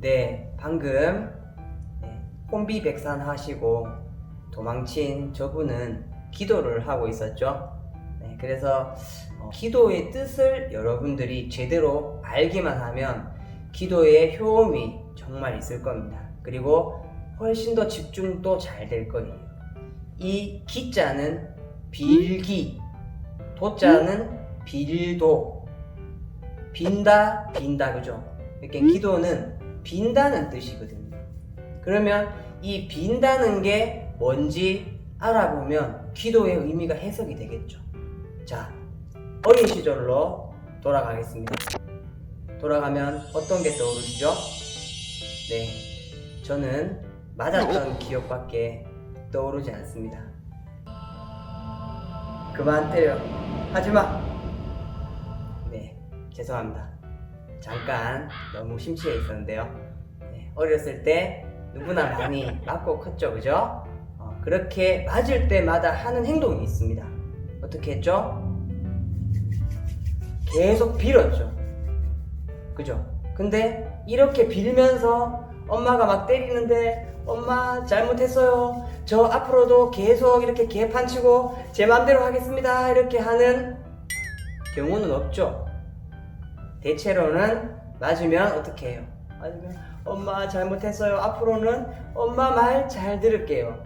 네, 방금 네, 혼비 백산 하시고 도망친 저분은 기도를 하고 있었죠. 네, 그래서 어, 기도의 뜻을 여러분들이 제대로 알기만 하면 기도의 효험이 정말 있을 겁니다. 그리고 훨씬 더 집중도 잘 될 거예요. 이 기자는 빌기, 도자는 빌도, 빈다, 빈다, 그죠? 이렇게 기도는 빈다는 뜻이거든요. 그러면 이 빈다는 게 뭔지 알아보면 기도의 의미가 해석이 되겠죠. 자, 어린 시절로 돌아가겠습니다. 돌아가면 어떤 게 떠오르시죠? 네, 저는 맞았던 기억밖에 떠오르지 않습니다. 그만 때려. 하지 마. 네, 죄송합니다. 잠깐 너무 심취해 있었는데요. 네, 어렸을 때 누구나 많이 맞고 컸죠, 그죠? 어, 그렇게 맞을 때마다 하는 행동이 있습니다. 어떻게 했죠? 계속 빌었죠. 그죠? 근데 이렇게 빌면서 엄마가 막 때리는데 엄마 잘못했어요. 저 앞으로도 계속 이렇게 개판 치고 제 맘대로 하겠습니다. 이렇게 하는 경우는 없죠. 대체로는 맞으면 어떻게 해요? 맞으면 엄마 잘못했어요. 앞으로는 엄마 말 잘 들을게요.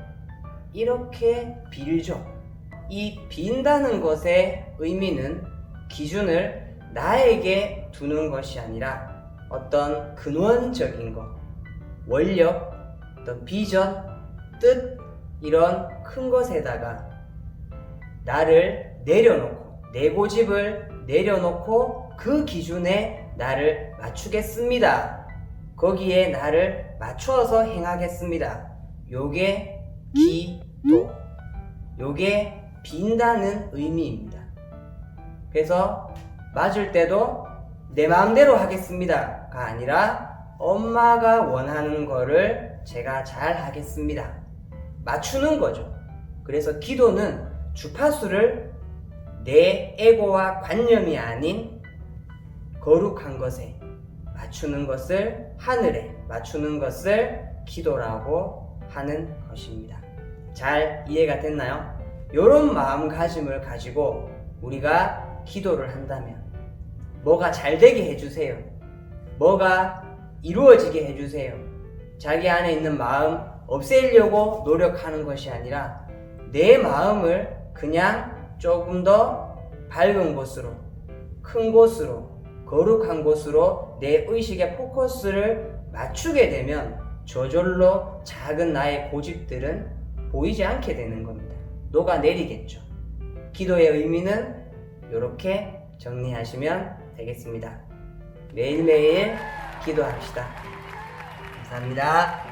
이렇게 빌죠. 이 빈다는 것의 의미는 기준을 나에게 두는 것이 아니라 어떤 근원적인 것, 원력, 어떤 비전, 뜻 이런 큰 것에다가 나를 내려놓고 내 고집을 내려놓고 그 기준에 나를 맞추겠습니다. 거기에 나를 맞추어서 행하겠습니다. 요게 기도. 요게 빈다는 의미입니다. 그래서 맞을 때도 내 마음대로 하겠습니다가 아니라 엄마가 원하는 거를 제가 잘 하겠습니다. 맞추는 거죠. 그래서 기도는 주파수를 내 에고와 관념이 아닌 거룩한 것에 맞추는 것을 하늘에 맞추는 것을 기도라고 하는 것입니다. 잘 이해가 됐나요? 이런 마음가짐을 가지고 우리가 기도를 한다면 뭐가 잘 되게 해주세요. 뭐가 이루어지게 해주세요. 자기 안에 있는 마음 없애려고 노력하는 것이 아니라 내 마음을 그냥 조금 더 밝은 곳으로, 큰 곳으로, 거룩한 곳으로 내 의식의 포커스를 맞추게 되면 저절로 작은 나의 고집들은 보이지 않게 되는 겁니다. 녹아내리겠죠. 기도의 의미는 이렇게 정리하시면 되겠습니다. 매일매일 기도합시다. 감사합니다.